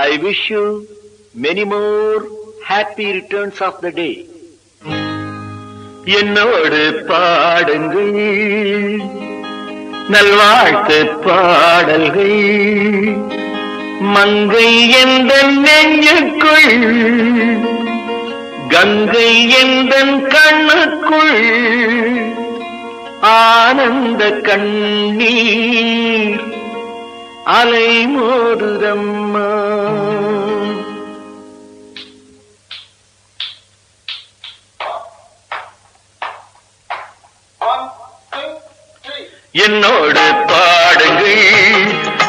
I wish you many more happy returns of the day. என்னோடு பாடுங்கள். நல்வாழ்த்து பாடல்கள். மங்கை எந்த நெஞ்சுக்குள். கங்கை எந்த கண்ணுக்குள். ஆனந்த கண்ணீர். அலை மோதுதம்மா என்னோடு பாடுங்கள்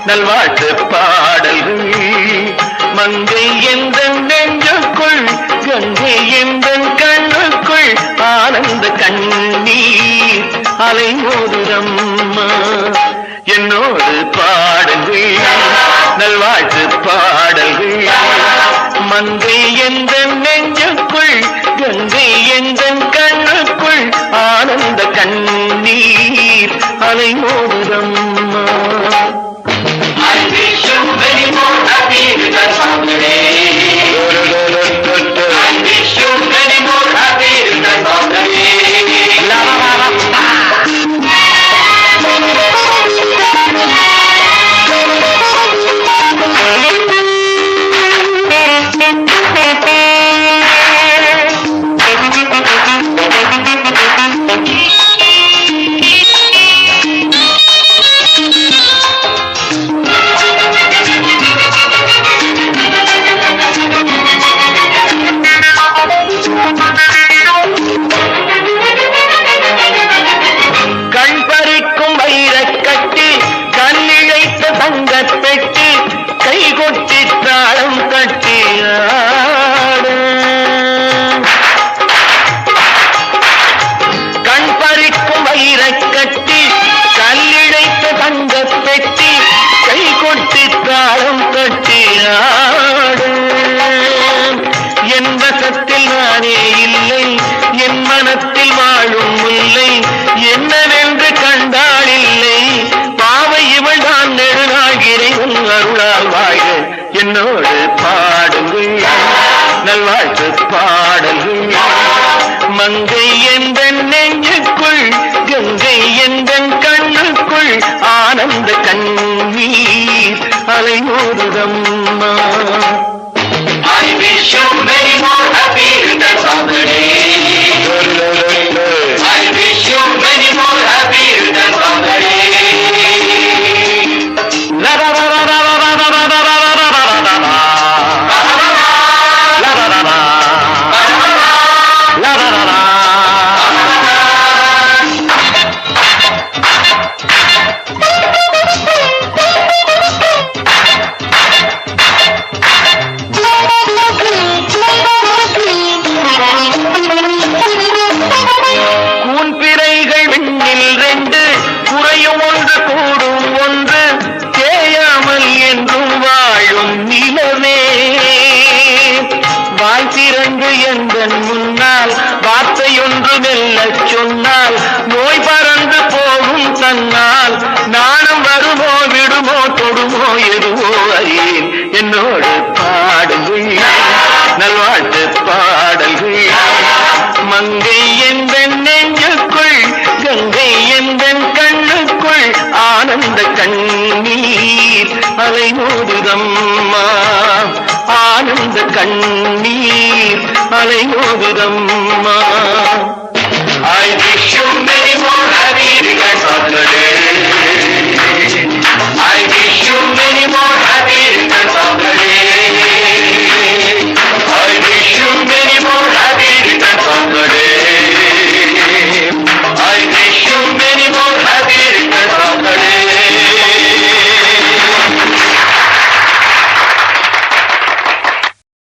நல்வாழ்த்து பாடல்கள். மங்கை எந்த நெஞ்சுக்குள் கங்கை எந்த கண்ணுக்குள் ஆனந்த கண்ணீர். அலை மோதுதம்மா என்னோடு பாடுங்கள். நல்வாழ்த்து பாடல்கள். மங்கை எந்த நெஞ்சுக்குள் கங்கை எந்த கண்ணுக்குள் ஆனந்த கண்ணீர் அலை நானே இல்லை? என் மனத்தில் வாழும் முல்லை என்னவென்று கண்டால் இல்லை? பாவை இவள் தான் நெடுநாள்கிறேன் உன் அருளால் வாழ்க. என்னோடு பாடுங்கள். நல்வாழ்த்து பாடல்கள். மங்கை எந்த நெஞ்சுக்குள் கங்கை எந்த கண்ணுக்குள் ஆனந்த கண்ணீர் அலைமோதுதம். வாய் எந்தன் முன்னால் வார்த்தையொன்று மெல்ல சொன்னால் நோய் பறந்து போகும் தன்னால். நாணம் வருமோ விடுமோ தொடுமோ எதுவோ அறியேன். என்னோடு பாடுங்கள் நல்வாழ்த்து பாடல்கள். மங்கை எந்த நெஞ்சுக்குள் கங்கை எந்த கண்ணுக்குள் ஆனந்த கண்ணீர். அலை மோதுதம்மா கண்ணீர் அலைமோதுதம்மா